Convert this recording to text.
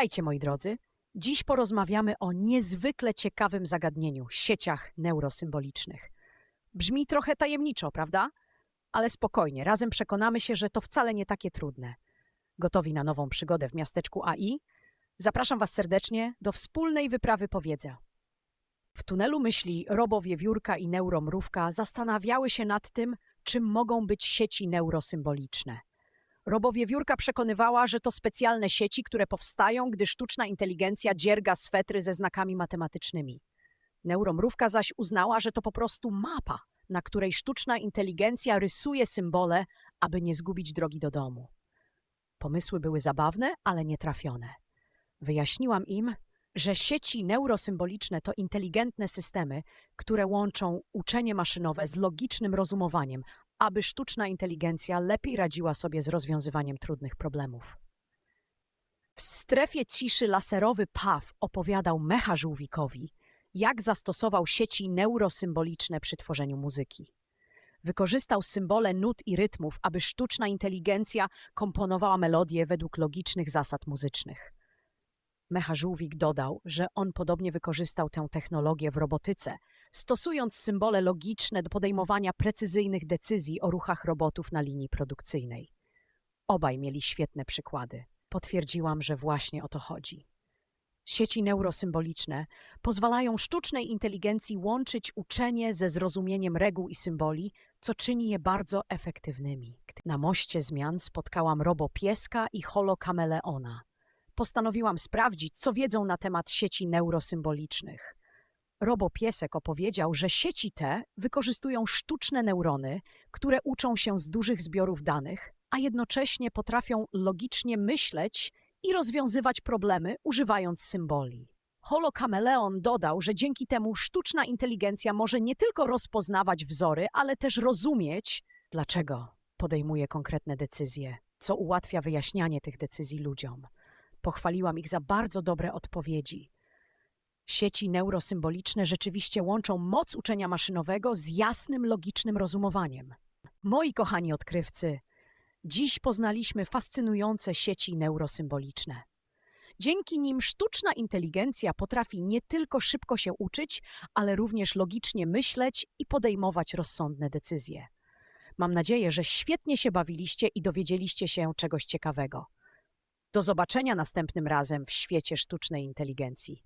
Witajcie moi drodzy. Dziś porozmawiamy o niezwykle ciekawym zagadnieniu sieciach neurosymbolicznych. Brzmi trochę tajemniczo, prawda? Ale spokojnie, razem przekonamy się, że to wcale nie takie trudne. Gotowi na nową przygodę w miasteczku AI? Zapraszam Was serdecznie do wspólnej wyprawy po wiedzę. W tunelu myśli Robo Wiewiórka i Neuromrówka zastanawiały się nad tym, czym mogą być sieci neurosymboliczne. Robowiewiórka przekonywała, że to specjalne sieci, które powstają, gdy sztuczna inteligencja dzierga swetry ze znakami matematycznymi. Neuromrówka zaś uznała, że to po prostu mapa, na której sztuczna inteligencja rysuje symbole, aby nie zgubić drogi do domu. Pomysły były zabawne, ale nietrafione. Wyjaśniłam im, że sieci neurosymboliczne to inteligentne systemy, które łączą uczenie maszynowe z logicznym rozumowaniem, aby sztuczna inteligencja lepiej radziła sobie z rozwiązywaniem trudnych problemów. W strefie ciszy laserowy Paw opowiadał Mecha Żółwikowi, jak zastosował sieci neurosymboliczne przy tworzeniu muzyki. Wykorzystał symbole nut i rytmów, aby sztuczna inteligencja komponowała melodie według logicznych zasad muzycznych. Mecha Żółwik dodał, że on podobnie wykorzystał tę technologię w robotyce, stosując symbole logiczne do podejmowania precyzyjnych decyzji o ruchach robotów na linii produkcyjnej. Obaj mieli świetne przykłady. Potwierdziłam, że właśnie o to chodzi. Sieci neurosymboliczne pozwalają sztucznej inteligencji łączyć uczenie ze zrozumieniem reguł i symboli, co czyni je bardzo efektywnymi. Na moście zmian spotkałam robopieska i holokameleona. Postanowiłam sprawdzić, co wiedzą na temat sieci neurosymbolicznych. Robopiesek opowiedział, że sieci te wykorzystują sztuczne neurony, które uczą się z dużych zbiorów danych, a jednocześnie potrafią logicznie myśleć i rozwiązywać problemy używając symboli. Holokameleon dodał, że dzięki temu sztuczna inteligencja może nie tylko rozpoznawać wzory, ale też rozumieć, dlaczego podejmuje konkretne decyzje, co ułatwia wyjaśnianie tych decyzji ludziom. Pochwaliłam ich za bardzo dobre odpowiedzi. Sieci neurosymboliczne rzeczywiście łączą moc uczenia maszynowego z jasnym, logicznym rozumowaniem. Moi kochani odkrywcy, dziś poznaliśmy fascynujące sieci neurosymboliczne. Dzięki nim sztuczna inteligencja potrafi nie tylko szybko się uczyć, ale również logicznie myśleć i podejmować rozsądne decyzje. Mam nadzieję, że świetnie się bawiliście i dowiedzieliście się czegoś ciekawego. Do zobaczenia następnym razem w świecie sztucznej inteligencji.